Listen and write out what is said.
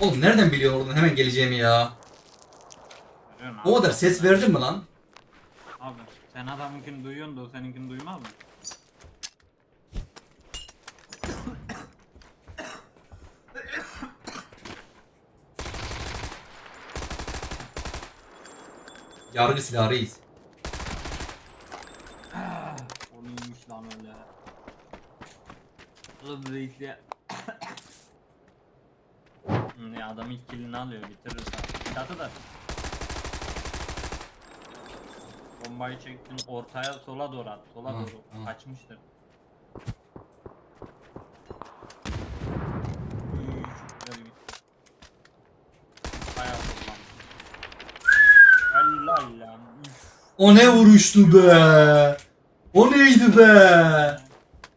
Oğlum nereden biliyorsun oradan hemen geleceğimi ya? Görüyorsun O kadar ses verdin mi lan? Abi sen adamınkini duyuyorsun da o seninkini duymaz mı? Yargı silahı reis. O neymiş lan öyle. Oğlum reis ya. Ya adam ilk killini alıyor bitirir abi. Çatı da. Bombayı çektin ortaya sola doğru at. Sola Tamam, doğru. tamam. Kaçmıştır. Üy, çok güzel gitti. Bayağı kullanmış. Helal lan. Üf. O ne vuruştu be? O neydi be?